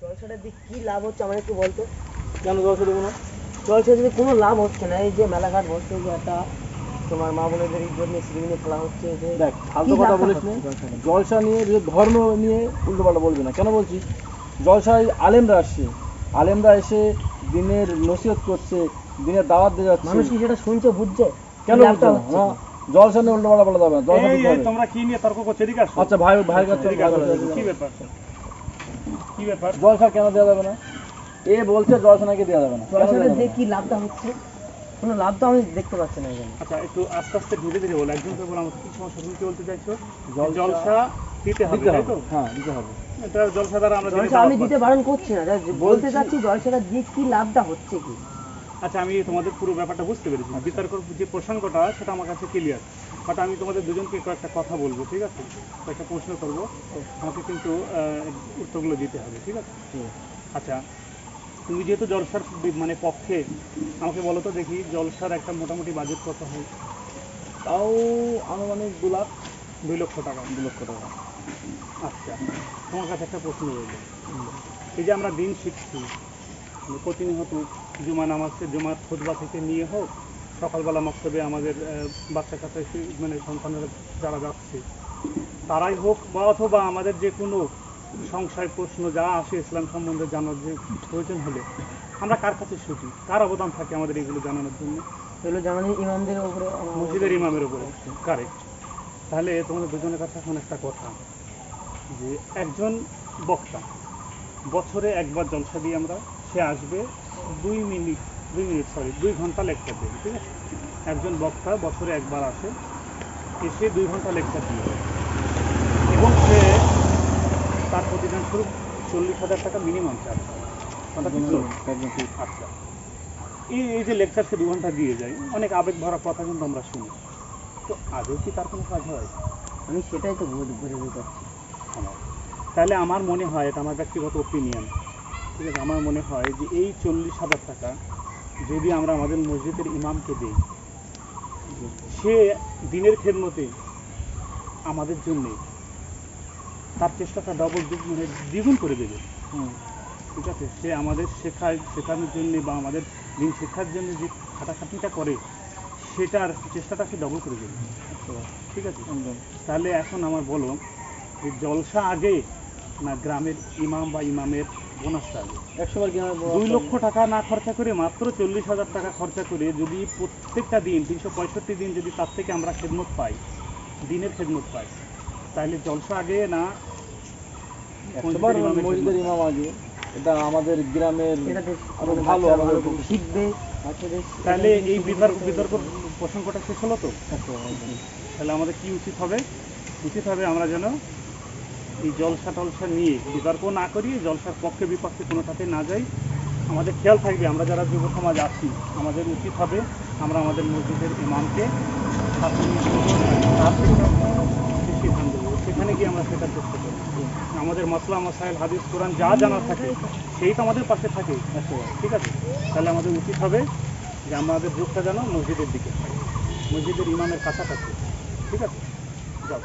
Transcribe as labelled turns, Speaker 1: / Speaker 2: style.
Speaker 1: জলসাটা দিয়ে কি লাভ হচ্ছে আমার একটু বলতো?
Speaker 2: কেন জলসা দেবো না?
Speaker 1: জলসা দিয়ে কোনো লাভ হচ্ছে না। এই যে মেলাঘাট বসছে যে একটা তোমার মা বোনেদের ইজ্জত নিয়ে সিরিমিনে খেলা হচ্ছে যে
Speaker 2: দেখ ফালতু কথা বলিস
Speaker 1: হচ্ছে জলসা
Speaker 2: নিয়ে ধর্ম নিয়ে উল্টো পাল্টা বলবি না। কেন বলছি? জলসায় আলেমরা আসছে। আলেমরা এসে দিনের নসিহত করছে দিনের দাওয়াত দিয়ে যাচ্ছে।
Speaker 1: মানুষ কি সেটা শুনছে বুঝছে?
Speaker 2: কেন বুঝছে না? জলসা নিয়ে উল্টো পাল্টা বলা যাবে না। জলসা।
Speaker 3: তোমরা কি নিয়ে তর্ক করছ? এদিকে
Speaker 2: আচ্ছা ভাই ভাইয়ের কাছে
Speaker 3: কি ব্যাপার? কি ব্যাপার?
Speaker 2: জলসা কেন দেওয়া যাবে না? এ বলছে জলসা নাকি দেওয়া যাবে না।
Speaker 1: জলসাটা? কি লাভটা হচ্ছে? কোনো লাভ তো আমি দেখতে পাচ্ছি না এখানে।
Speaker 3: আচ্ছা একটু আস্তে আস্তে ধীরে ধীরে বলো। একজন করে বলো কি সমস্যা? তুমি কি বলতে চাইছো?
Speaker 2: জলসা-
Speaker 3: জলসা দিতে হবে তাই তো?
Speaker 2: হ্যাঁ দিতে হবে।
Speaker 3: এটা জলসা দ্বারা আমরা
Speaker 1: জলসা আমি দিতে বারণ করছি না। বলতে চাচ্ছি জলসাটা দিয়ে কি লাভটা হচ্ছে কি?
Speaker 3: আচ্ছা আমি তোমাদের পুরো ব্যাপারটা বুঝতে পেরেছি। বিতর্ক যে প্রসঙ্গটা সেটা আমার কাছে ক্লিয়ার বাট আমি তোমাদের দুজনকে কয়েকটা কথা বলব ঠিক আছে? কয়েকটা প্রশ্ন করব। আমাকে কিন্তু উত্তরগুলো দিতে হবে ঠিক আছে? আচ্ছা তুমি যেহেতু জলসার মানে পক্ষে আমাকে বলো তো দেখি জলসার একটা মোটামুটি বাজেট কত হয়?
Speaker 2: তাও আনুমানিক দু লাখ।
Speaker 3: দুই লক্ষ টাকা।
Speaker 2: দু লক্ষ টাকা।
Speaker 3: আচ্ছা তোমার কাছে একটা প্রশ্ন রইল। এই যে আমরা দিন শিখছি প্রতিনিয়ত জুমা নামাজকে জুমার খুতবা থেকে নিয়ে হোক সকালবেলা মক্তবে আমাদের বাচ্চা শি- মানে সন্তানরা যারা যাচ্ছে তারাই হোক বা অথবা আমাদের যে কোনো সংশয় প্রশ্ন যা আসে ইসলাম সম্বন্ধে জানার যে প্রয়োজন হলে আমরা কার কাছে ছুটি কার অবদান থাকে আমাদের এগুলো জানানোর জন্য?
Speaker 1: এগুলো জানানি ইমামদের উপরে
Speaker 3: মসজিদের ইমামের উপরে। কারেক্ট তাহলে তোমাদের দুজনের কাছে এখন একটা কথা যে একজন বক্তা বছরে একবার জলসা দিয়ে আমরা সে আসবে দুই মিনিট দুই মিনিট সরি দুই ঘণ্টা লেকচার দেবে ঠিক আছে? একজন বক্তা বছরে একবার আসে এসে দুই ঘণ্টা লেকচার দিয়ে। এবং সে তার প্রতিদান স্বরূপ চল্লিশ হাজার টাকা মিনিমাম চার্জ আচ্ছা। এই এই যে লেকচার সে দু ঘণ্টা দিয়ে যায় অনেক আবেগ ভরা কথা কিন্তু আমরা শুনি। তো আদৌ কি তার কোনো কাজ হয়?
Speaker 1: আমি সেটাই তো বুঝ- বুঝে বুঝতে পারছি
Speaker 3: তাহলে আমার মনে হয় এটা আমার ব্যক্তিগত ওপিনিয়ন ঠিক আছে? আমার মনে হয় যে এই চল্লিশ হাজার টাকা যদি আমরা আমাদের মসজিদের ইমামকে দিই সে দিনের খেদমতে আমাদের জন্যে তার চেষ্টাটা ডবল মানে দ্বিগুণ করে দেবে।
Speaker 2: হুম।
Speaker 3: ঠিক আছে? সে আমাদের শেখায় শেখানোর জন্য বা আমাদের দিন শেখার জন্য যে খাটাখাটিটা করে সেটার চেষ্টাটা সে ডবল করে দেবে।
Speaker 2: আচ্ছা।
Speaker 3: ঠিক আছে? তাহলে এখন আমার বলো যে জলসা আগে না গ্রামের ইমাম বা ইমামের দুই লক্ষ টাকা না খরচা করে মাত্র চল্লিশ হাজার টাকা খরচা করে যদি প্রত্যেকটা দিন তিনশো পঁয়ষট্টি দিন যদি তার থেকে আমরা খেদমত পাই দিনের খেদমত পাই তাহলে জলসা আগে না মসজিদের?
Speaker 2: ইমাম আগে। এটা আমাদের গ্রামের
Speaker 1: আরও
Speaker 2: ভালো
Speaker 1: শিখবে
Speaker 3: তাহলে এই বিতর্ক বিতর্ক প্রসঙ্গটা শেষ হলো তো। তাহলে আমাদের কি উচিত হবে? উচিত হবে আমরা যেন এই জলসা টলসা নিয়ে বিতর্ক না করি জলসার পক্ষে বিপক্ষে কোনোটাতে না যাই, আমাদের খেয়াল থাকবে, আমরা যারা যুব সমাজ আছি, আমাদের উচিত হবে আমরা আমাদের মসজিদের ইমামকে সিদ্ধান্ত দেবো সেখানে গিয়ে আমরা সেটা চেষ্টা করি আমাদের মশলা মশাইল হাদিস, কোরআন যা জানা থাকে, সেই তো আমাদের পাশে থাকে
Speaker 2: একশো
Speaker 3: ঠিক আছে? তাহলে আমাদের উচিত হবে যে আমাদের রূপটা যেন মসজিদের দিকে মসজিদের ইমামের কাছাকাছি, ঠিক আছে? তোমরা।